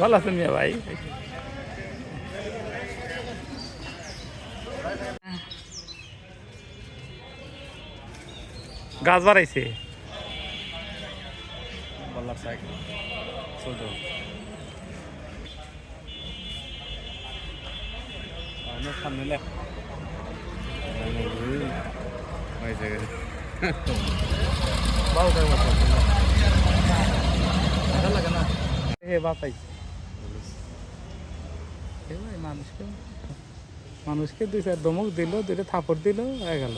ভালো আছেন মিয়া ভাই? গাছ বাড়াইছে? বল্লার হে বাঁচাইছে? মানুষকে মানুষকে দুই চার দমক দিল দুইটা থাপড় দিল হয়ে গেল।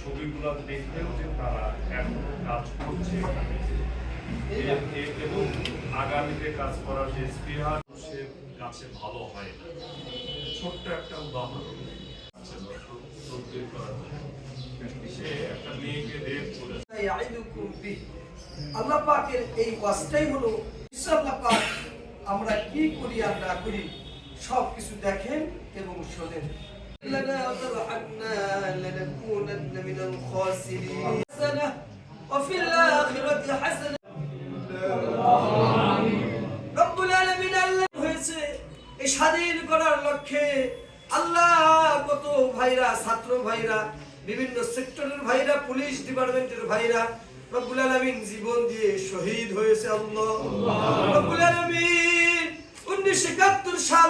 ছবিগুলো দেখলেও যে তারা এখনও কাজ করছে এবং আগামীতে কাজ করার যে স্পৃহা সে কাছে ভালো হয় ছোট্ট একটা উদাহরণ পাক আমরা কি করি আর না করি সব কিছু দেখেন এবং শোনেন। لنا وترحمنا لنكونن من الخاسرين حسنة وفي الآخرة حسنة রব্বুল আলামিন আল্লাহ হয়েছে এই স্বাধীন করার লক্ষ্যে আল্লাহ কত ভাইরা ছাত্র ভাইরা বিভিন্ন সেক্টরের ভাইরা পুলিশ ডিপার্টমেন্টের ভাইরা রব্বুল আলামিন জীবন দিয়ে শহীদ হয়েছে আল্লাহ রব্বুল আলামিন উনিশশো একাত্তর সাল